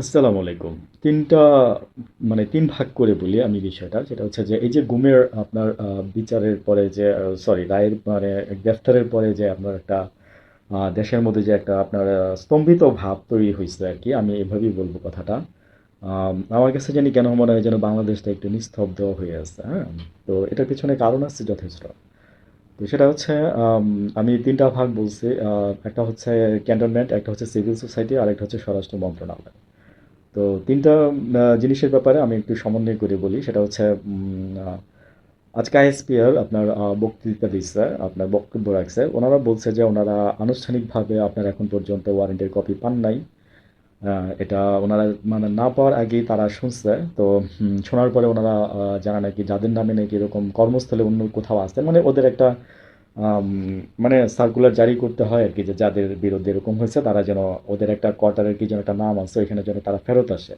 আসসালামু আলাইকুম। তিনটা মানে তিন ভাগ করে বলি আমি বিষয়টা। সেটা হচ্ছে যে এই যে গুমের আপনার বিচারের পরে যে সরি রায়ের মানে গ্রেফতারের পরে যে আপনার একটা দেশের মধ্যে যে একটা আপনার স্তম্ভিত ভাব তৈরি হয়েছে আর কি আমি এভাবেই বলব কথাটা। আমার কাছে জানি কেন মনে হয় যেন বাংলাদেশটা একটু নিস্তব্ধ হয়ে আছে, হ্যাঁ? তো এটার পিছনে কারণ আছে যথেষ্ট। তো সেটা হচ্ছে আমি তিনটা ভাগ বলছি। একটা হচ্ছে ক্যান্টনমেন্ট, একটা হচ্ছে সিভিল সোসাইটি, আর একটা হচ্ছে স্বরাষ্ট্র মন্ত্রণালয়। তো তিনটা জিনিসের ব্যাপারে আমি একটু সমন্বয় করে বলি। সেটা হচ্ছে আজকে আইএসপিআর আপনার বক্তৃতা দিচ্ছে, আপনার বক্তব্য রাখছে। ওনারা বলছে যে ওনারা আনুষ্ঠানিকভাবে আপনার এখন পর্যন্ত ওয়ারেন্টের কপি পান নাই। এটা ওনারা মানে না পাওয়ার আগেই তারা শুনছে। তো শোনার পরে ওনারা যারা নাকি যাদের নামে নাকি এরকম কর্মস্থলে অন্য কোথাও আছে, মানে ওদের একটা মানে সার্কুলার জারি করতে হয় আর কি, যে যাদের বিরুদ্ধে এরকম হয়েছে, তারা যেন ওদের একটা কোয়ার্টারের কি যেন একটা নাম আছে, ওইখানে যেন তারা ফেরত আসে।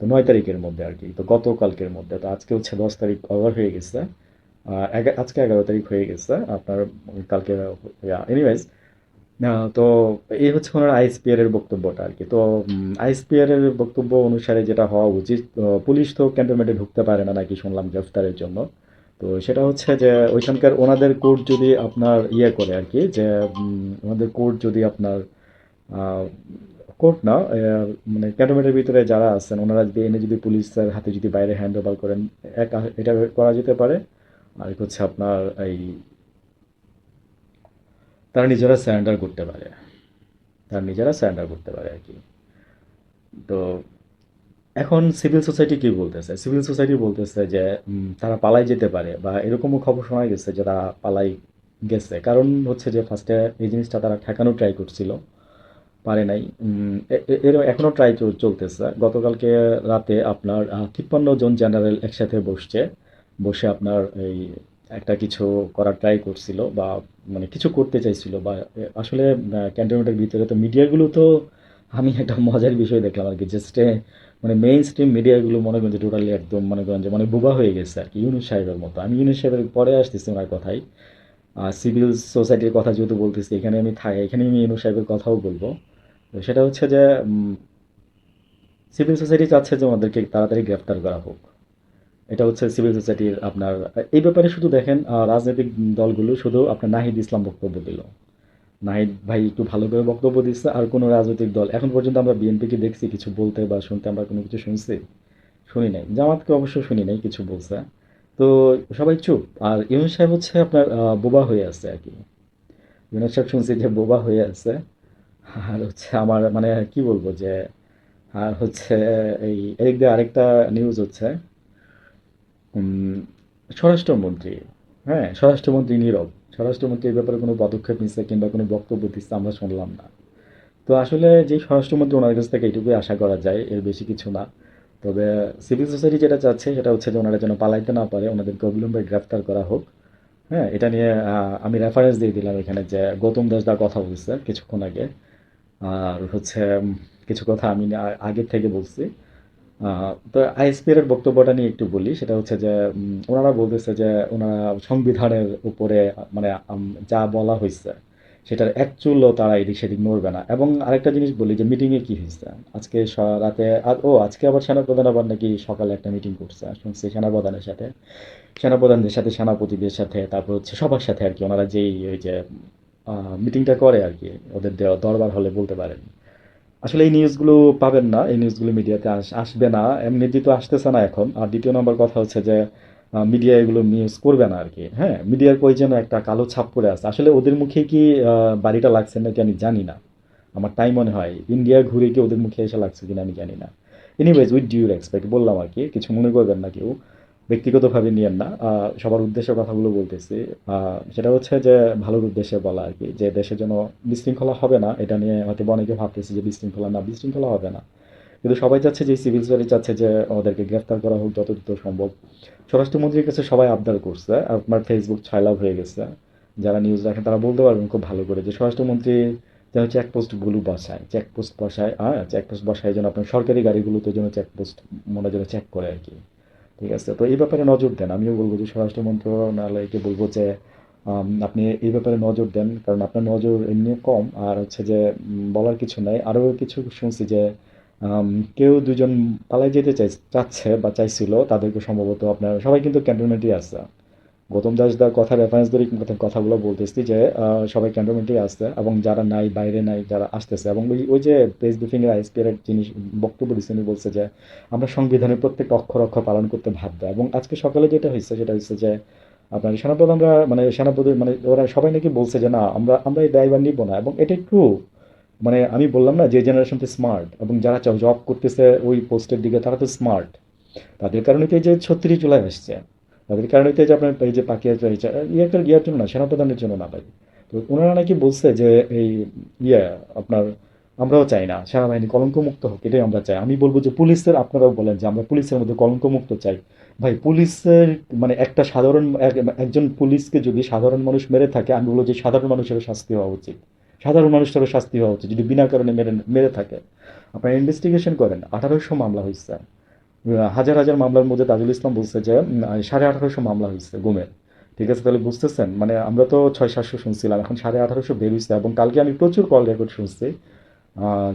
তো নয় তারিখের মধ্যে আর কি, তো গতকালকের মধ্যে। তো আজকে হচ্ছে ১০ তারিখ ওভার হয়ে গেছে। আজকে ১১ তারিখ হয়ে গেছে। আপনার কালকে এনিওয়েজ তো এই হচ্ছে উনার আইএসপিআর এর বক্তব্যটা আর কি তো আইএসপিআর এর বক্তব্য অনুসারে যেটা হওয়া উচিত পুলিশ তো ক্যান্টনমেন্টে ঢুকতে পারে না নাকি শুনলাম গ্রেফতারের জন্য। তো সেটা হচ্ছে যে ওইখানকার ওনাদের কোর্ট যদি আপনার ইয়ে করে আর কি যে ওনাদের কোর্ট যদি আপনার কোর্ট না মানে ক্যান্টনমেন্টের ভিতরে যারা আছেন ওনারা যদি এনে যদি পুলিশের হাতে যদি বাইরে হ্যান্ড ওভার করেন, এক এটা করা যেতে পারে। আরেক হচ্ছে আপনার এই তারা নিজেরা স্যারেন্ডার করতে পারে। তারা নিজেরা স্যারেন্ডার করতে পারে আর কি তো এখন সিভিল সোসাইটি কি বলতেছে? সিভিল সোসাইটি বলতেছে যে তারা পালাই যেতে পারে বা এরকমও খবর শোনা গেছে যে তারা পালায় গেছে। কারণ হচ্ছে যে ফার্স্টে এই জিনিসটা তারা ঠেকানো ট্রাই করছিল। পারে নাই। এর এখনও ট্রাই চলতেছে। গতকালকে রাতে আপনার ৫৩ জন জেনারেল একসাথে বসছে। বসে আপনার এই একটা কিছু করার ট্রাই করছিল বা মানে কিছু করতে চাইছিল বা আসলে ক্যান্টনমেন্টের ভিতরে তো মিডিয়াগুলো তো আমি একটা মজার বিষয় দেখলাম আর কি জাস্ট এ মেইন স্ট্রিম মিডিয়াগুলো মনে করেন যে টোটালি একদম মনে করেন যে মানে বোবা হয়ে গেছে আর কি ইউনুস সাহেবের মতো। আমি ইউনুস সাহেবের পরে আসতেছি উনার কথায়। আ সিভিল সোসাইটির কথা যেহেতু বলতেছি, এখানে আমি থাই এখানেই আমি ইউনূস সাহেবের কথাও বলব তো সেটা হচ্ছে যে সিভিল সোসাইটি চাচ্ছে যে ওনাদেরকে তাড়াতাড়ি গ্রেফতার করা হোক। এটা হচ্ছে সিভিল সোসাইটির আপনার এই ব্যাপারে শুধু দেখেন রাজনৈতিক দলগুলো শুধু আপনার নাহিদ ইসলাম বক্তব্য দিল। নাহিদ ভাই একটু ভালো করে বক্তব্য দিচ্ছে। আর কোনো রাজনৈতিক দল এখন পর্যন্ত আমরা বিএনপিকে দেখছি কিছু বলতে বা শুনতে আমরা কোনো কিছু শুনছি? শুনি নাই। জামাতকে অবশ্য শুনি নাই কিছু বলছে। তো সবাই চুপ। আর ইউনূস সাহেব হচ্ছে আপনার বোবা হয়ে আছে আরকি। ইউনূস সাহেব শুনছি যে বোবা হয়ে আছে। আর হচ্ছে আমার মানে কি বলব যে আর হচ্ছে এই এদিক দিয়ে আরেকটা নিউজ হচ্ছে স্বরাষ্ট্রমন্ত্রী, হ্যাঁ? স্বরাষ্ট্রমন্ত্রী নীরব। স্বরাষ্ট্রমন্ত্রী এই ব্যাপারে কোনো পদক্ষেপ নিচ্ছে কিংবা কোনো বক্তব্য দিচ্ছে আমরা শুনলাম না। তো আসলে যে স্বরাষ্ট্রমন্ত্রী উনার কাছ থেকে এইটুকুই আশা করা যায়। এর বেশি কিছু না। তবে সিভিল সোসাইটি যেটা চাচ্ছে সেটা হচ্ছে যে ওনারা যেন পালাইতে না পারে। ওনাদেরকে অবিলম্বে গ্রেফতার করা হোক। হ্যাঁ? এটা নিয়ে আমি রেফারেন্স দিয়ে দিলাম এখানে যে গৌতম দাস দা কথা বলছে কিছুক্ষণ আগে। আর হচ্ছে কিছু কথা আমি আ আগের থেকে বলছি। তো আইএসপিআর এর বক্তব্যটা নিয়ে একটু বলি। সেটা হচ্ছে যে ওনারা বলতেছে যে ওনারা সংবিধানের উপরে মানে যা বলা হয়েছে সেটার এক চুলও তারা এদিক সেদিক নড়বে না। এবং আরেকটা জিনিস বলি যে মিটিংয়ে কি হইছে? আজকে রাতে আ ও আজকে আবার সেনাপ্রধান আবার নাকি সকালে একটা মিটিং করছে। শুনছি সেনাপ্রধানের সাথে। সেনাপ্রধানদের সাথে, সেনাপতিদের সাথে, তারপর হচ্ছে সবার সাথে আর কি ওনারা যেই ওই যে মিটিংটা করে আর কি ওদের দেওয়া দরবার হলে বলতে পারেন। আসলে এই নিউজগুলো পাবেন না। এই নিউজগুলো মিডিয়াতে আস, আসবে না। এমনিতেই তো আসতেছে না এখন। আর দ্বিতীয় নম্বর কথা হচ্ছে যে মিডিয়া এগুলো নিউজ করবে না আর কি হ্যাঁ? মিডিয়ার কই যেন একটা কালো ছাপ পড়ে আছে। আসলে ওদের মুখে কি বাড়িটা লাগছে নাকি আমি জানি না। আমার তাই মনে হয়। ইন্ডিয়া ঘুরে কি ওদের মুখে এসে লাগছে কিনা আমি জানি না। এনিওয়েজ উইথ ডিউ রেসপেক্ট বললাম আর কি কিছু মনে করবেন না কেউ। ব্যক্তিগতভাবে নিয়েন না। সবার উদ্দেশ্যে কথাগুলো বলতেছি। সেটা হচ্ছে যে ভালোর উদ্দেশ্যে বলা আর কি যে দেশে যেন বিশৃঙ্খলা হবে না। এটা নিয়ে হয়তো অনেকে ভাবতেছে যে বিশৃঙ্খলা না, বিশৃঙ্খলা হবে না। কিন্তু সবাই চাচ্ছে যে সিভিল সোসাইটি চাচ্ছে যে ওদেরকে গ্রেফতার করা হোক যত দ্রুত সম্ভব। স্বরাষ্ট্রমন্ত্রীর কাছে সবাই আবদার করছে। আপনার ফেসবুক ছাইলাভ হয়ে গেছে। যারা নিউজ রাখেন তারা বলতে পারবেন খুব ভালো করে যে স্বরাষ্ট্রমন্ত্রী যেন চেকপোস্টগুলো বসায়। চেকপোস্ট বসায় হ্যাঁ চেকপোস্ট বসায় যেন আপনার সরকারি গাড়িগুলোতে যেন চেকপোস্ট মনে যেন চেক করে আরকি। ঠিক আছে? তো এই ব্যাপারে নজর দেন। আমিও বলব যে স্বরাষ্ট্র মন্ত্রণালয়কে বলব যে আপনি এই ব্যাপারে নজর দেন। কারণ আপনার নজর এমনি কম। আর হচ্ছে যে বলার কিছু নাই। আরও কিছু শুনছি যে কেউ দুজন পালাই যেতে চাই চাচ্ছে বা চাইছিল, তাদেরকে সম্ভবত আপনার, সবাই কিন্তু ক্যান্টনমেন্টই আছে গৌতম দাস দার কথা রেফারেন্স ধরে কথাগুলো বলতেছি যে সবাই ক্যান্টনমেন্টেই আসছে এবং যারা নাই, বাইরে নাই, যারা আসতেছে এবং ওই ওই যে প্রেস ব্রিফিং এর আইএসপির এক জিনিস, বক্তব্য দিচ্ছেন বলছে যে, আমরা সংবিধানের প্রত্যেক অক্ষর অক্ষর পালন করতে বাধ্য। এবং আজকে সকালে যেটা হয়েছে, সেটা হচ্ছে যে, আপনার সেনাপ্রধানরা মানে সেনাপতি মানে ওরা সবাই নাকি বলছে যে, না, আমরা আমরা এই দায়ভার নিব না। এবং এটা একটু মানে আমি বললাম না যে জেনারেশন তো স্মার্ট এবং যারা জব করতেছে ওই পোস্টের দিকে, তারা তো স্মার্ট তাদের কারণে তো এই যে ছত্রিশ জুলাই আসছে। তাদের কারণে যে আপনার এই যে পাকিয়া ইয়েটার ইয়ার জন্য না, সেনাপ্রধানের জন্য না ভাই। তো ওনারা নাকি বলছে যে এই ইয়ে আপনার, আমরাও চাই না, সেনাবাহিনী কলঙ্কমুক্ত হোক, এটাই আমরা চাই। আমি বলব যে পুলিশের, আপনারাও বলেন যে আমরা পুলিশের মধ্যে কলঙ্কমুক্ত চাই। ভাই, পুলিশের মানে একটা সাধারণ, এক- একজন পুলিশকে যদি সাধারণ মানুষ মেরে থাকে, আমি বলব যে সাধারণ মানুষেরও শাস্তি হওয়া উচিত। সাধারণ মানুষেরও শাস্তি হওয়া উচিত, যদি বিনা কারণে মেরে মেরে থাকে। আপনারা ইনভেস্টিগেশন করেন, আঠারোশো মামলা হয়েছে। হাজার হাজার মামলার মধ্যে তাজুল ইসলাম বলছে যে সাড়ে আঠারোশো মামলা হয়েছে গুমের। ঠিক আছে, তাহলে বুঝতেছেন? মানে আমরা তো ছয়, সাতশো শুনছিলাম, এখন সাড়ে আঠারোশো বের হয়েছে এবং কালকে আমি প্রচুর কল রেকর্ড শুনছি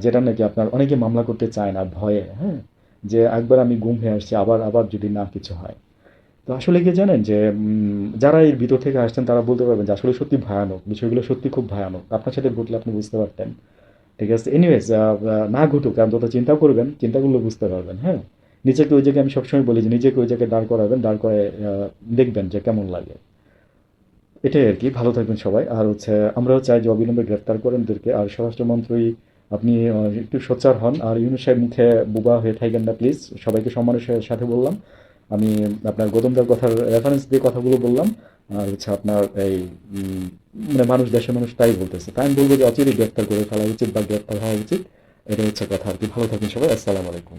যেটা নাকি আপনার অনেকে মামলা করতে চায় না, ভয়ে হ্যাঁ? যে একবার আমি গুম হয়ে আসছি, আবার আবার যদি না কিছু হয়। তো আসলে কি জানেন যে যারা এর ভিতর থেকে আসছেন, তারা বলতে পারবেন যে আসলে সত্যি ভয়ানক, বিষয়গুলো সত্যি খুব ভয়ানক। আপনার সাথে ঘটলে আপনি বুঝতে পারতেন। ঠিক আছে এনিওয়েজ না ঘটুক অন্তত চিন্তা করবেন চিন্তা করলে বুঝতে পারবেন হ্যাঁ? নিজেকে ওই জায়গায় আমি সবসময় বলি যে, নিজেকে ওই জায়গায় দাঁড় করাবেন, দাঁড় করে দেখবেন যে কেমন লাগে। এটাই আর কি। ভালো থাকবেন সবাই। আর হচ্ছে, আমরাও চাই যে অবিলম্বে গ্রেপ্তার করেন ওদেরকে। আর স্বরাষ্ট্রমন্ত্রী, আপনি একটু সোচ্চার হন। আর ইউনুস সাহেব মুখে বোবা হয়ে থাকবেন না, প্লিজ। সবাইকে সম্মানের সাথে বললাম। আমি আপনার গৌতমদার কথার রেফারেন্স দিয়ে কথাগুলো বললাম। আর হচ্ছে আপনার এই মানে মানুষ, দেশের মানুষ তাই বলতেছে। তাই আমি বলব যে অচিরেই গ্রেপ্তার করে ফেলা উচিত বা গ্রেপ্তার হওয়া উচিত। এটা হচ্ছে কথা আর কি। ভালো থাকুন সবাই। আসসালামু আলাইকুম।